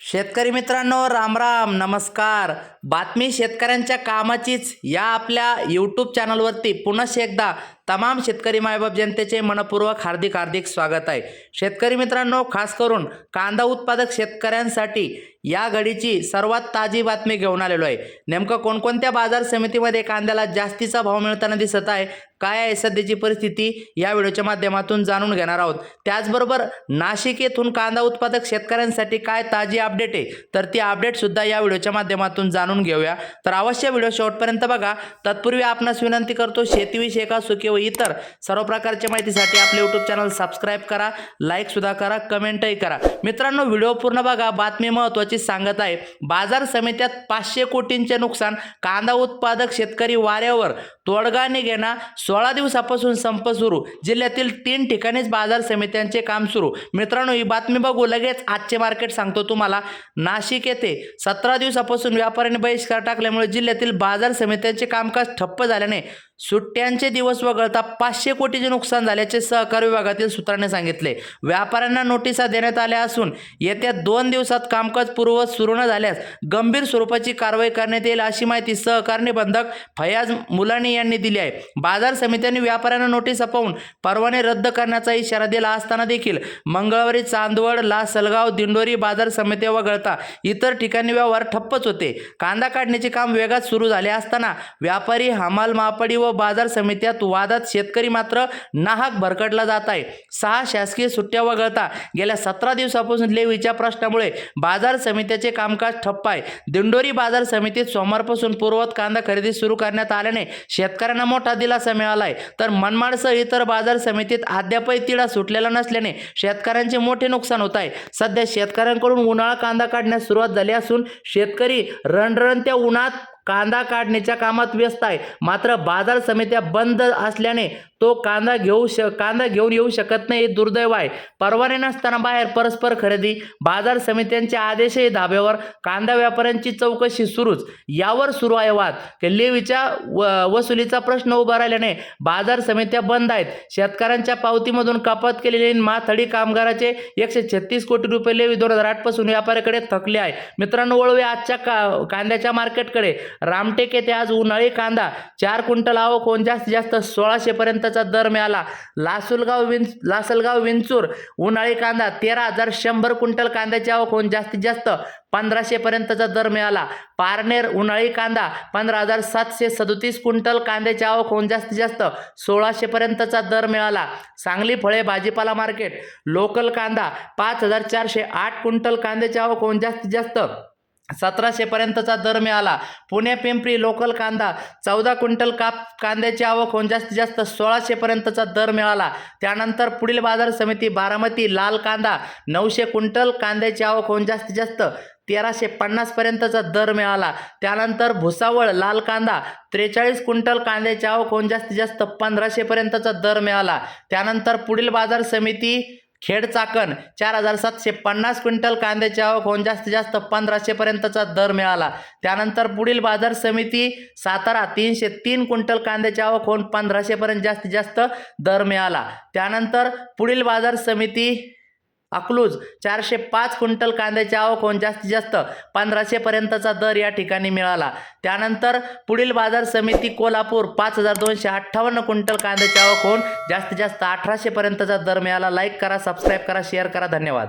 शेतकरी मित्रांनो रामराम नमस्कार. बातमी शेतकऱ्यांच्या कामाचीच या आपल्या यूट्यूब चॅनलवरती पुनश एकदा तमाम शेतकरी मायबाप जनतेचे मनपूर्वक हार्दिक हार्दिक स्वागत आहे. शेतकरी मित्रांनो खास करून कांदा उत्पादक शेतकऱ्यांसाठी या घडीची सर्वात ताजी बातमी घेऊन आलेलो आहे. नेमकं कोणकोणत्या बाजार समितीमध्ये कांद्याला जास्तीचा भाव मिळताना दिसत आहे काय आहे सध्याची परिस्थिती या व्हिडिओच्या माध्यमातून जाणून घेणार आहोत. त्याचबरोबर नाशिक येथून कांदा उत्पादक शेतकऱ्यांसाठी काय ताजी अपडेट आहे. तर ती अपडेट सुद्धा या व्हिडिओच्या माध्यमातून जाणून घेऊया. तर अवश्य व्हिडिओ शेवटपर्यंत बघा. तत्पूर्वी आपणास विनंती करतो शेतीविषयक असो किंवा इतर सर्व प्रकारच्या माहितीसाठी आपले यूट्यूब चॅनल सबस्क्राईब करा लाईक सुद्धा करा कमेंटही करा. मित्रांनो व्हिडिओ पूर्ण बघा. बातमी महत्त्वाची सांगत आहे. बाजार समित्यात पाचशे कोटींचे नुकसान. कांदा उत्पादक शेतकरी वाऱ्यावर. तोडगा निघेना सोळा दिवसापासून संप सुरू. जिल्ह्यातील तीन ठिकाणीच बाजार समित्यांचे काम सुरू. मित्रांनो ही बातमी बघू. लगेच आजचे मार्केट सांगतो तुम्हाला. नाशिक येथे सतरा दिवसापासून व्यापाऱ्यांनी बहिष्कार टाकल्यामुळे जिल्ह्यातील बाजार समित्यांचे कामकाज ठप्प झाल्याने सुट्ट्यांचे दिवस वगळता पाचशे कोटीचे नुकसान झाल्याचे सहकार विभागातील सूत्रांनी सांगितले. व्यापाऱ्यांना नोटिसा देण्यात आल्या असून येत्या दोन दिवसात कामकाज पूर्ववत सुरू न झाल्यास गंभीर स्वरूपाची कारवाई करण्यात येईल अशी माहिती सहकार निबंधक फयाज मुलानी यांनी दिली आहे. बाजार समित्यांनी व्यापाऱ्यांना नोटीसा पाहून परवाने रद्द करण्याचा इशारा दिला असताना देखील मंगळवारी चांदवड लासलगाव दिंडोरी बाजार समित्या वगळता इतर ठिकाणी व्यवहार ठप्पच होते. कांदा काढण्याचे काम वेगात सुरू झाले असताना व्यापारी हमाल मापडी व बाजार समित्यात वादात शेतकरी मात्र नाहक भरकटला जात आहे. सहा शासकीय सुट्ट्या वगळता गेल्या सतरा दिवसापासून लेवीच्या प्रश्नामुळे बाजार समित्याचे कामकाज ठप्प आहे. दिंडोरी बाजार समितीत सोमवारपासून पूर्वत कांदा खरेदी सुरू करण्यात आल्याने शेतकऱ्यांना मोठा दिलासा मिळाला आहे तर मनमाडसह इतर बाजार समितीत अद्यापही तिढा सुटलेला नसल्याने शेतकऱ्यांचे मोठे नुकसान होत आहे. सध्या शेतकऱ्यांकडून उन्हाळा कांदा काढण्यास सुरुवात झाली असून शेतकरी रणरणत्या उन्हात कांदा काढण्याच्या कामात व्यस्त आहे. मात्र बाजार समित्या बंद असल्याने तो कांदा घेऊ श कांदा घेऊन येऊ शकत नाही हे दुर्दैव आहे. परवाने नसताना बाहेर परस्पर खरेदी बाजार समित्यांचे आदेशही धाब्यावर कांदा व्यापाऱ्यांची चौकशी सुरूच. यावर सुरू आहे वाद. की लेवीच्या व वसुलीचा प्रश्न उभा राहिल्याने बाजार समित्या बंद आहेत. शेतकऱ्यांच्या पावतीमधून कपात केलेली माथडी कामगाराचे एकशे छत्तीस कोटी रुपये लेवी दोन हजार आठपासून व्यापाऱ्याकडे थकले आहे. मित्रांनो वळूया आजच्या का कांद्याच्या मार्केटकडे. रामटेक येथे आज उन्हाळी कांदा चार क्विंटल आवक होऊन जास्तीत जास्त सोळाशे पर्यंतचा दर मिळाला. लासुलगाव विंच लासलगाव विंचूर उन्हाळी कांदा तेरा हजार शंभर क्विंटल कांद्याची आवक होऊन जास्तीत जास्त पंधराशे पर्यंतचा दर मिळाला. पारनेर उन्हाळी कांदा पंधरा हजार सातशे सदोतीस क्विंटल कांद्याची आवक होऊन जास्तीत जास्त सोळाशे पर्यंतचा दर मिळाला. सांगली फळे भाजीपाला मार्केट लोकल कांदा पाच हजार चारशे आठ क्विंटल कांद्याची आवक होऊन जास्तीत जास्त सतराशेपर्यंतचा दर मिळाला. पुणे पिंपरी लोकल कांदा चौदा क्विंटल काप कांद्याची आवक होऊन जास्तीत जास्त सोळाशेपर्यंतचा दर मिळाला. त्यानंतर पुढील बाजार समिती बारामती लाल कांदा नऊशे क्विंटल कांद्याची आवक होऊन जास्तीत जास्त तेराशे पन्नासपर्यंतचा दर मिळाला. त्यानंतर भुसावळ लाल कांदा त्रेचाळीस क्विंटल कांद्याची आवक होऊन जास्तीत जास्त पंधराशेपर्यंतचा दर मिळाला. त्यानंतर पुढील बाजार समिती खेड चाकण चार हजार सातशे पन्नास क्विंटल कांद्याची आवक होऊन जास्तीत जास्त पंधराशेपर्यंतचा दर मिळाला. त्यानंतर पुढील बाजार समिती सातारा तीनशे तीन क्विंटल कांद्याची आवक होऊन पंधराशेपर्यंत जास्तीत जास्त दर मिळाला. त्यानंतर पुढील बाजार समिती अकलूज चारशे पाच क्विंटल कांद्याची आवक होऊन जास्तीत जास्त पंधराशेपर्यंतचा दर या ठिकाणी मिळाला. त्यानंतर पुढील बाजार समिती कोल्हापूर पाच हजार दोनशे अठ्ठावन्न क्विंटल कांद्याची आवक होऊन जास्तीत जास्त अठराशेपर्यंतचा दर मिळाला. लाईक करा सबस्क्राईब करा शेअर करा. धन्यवाद.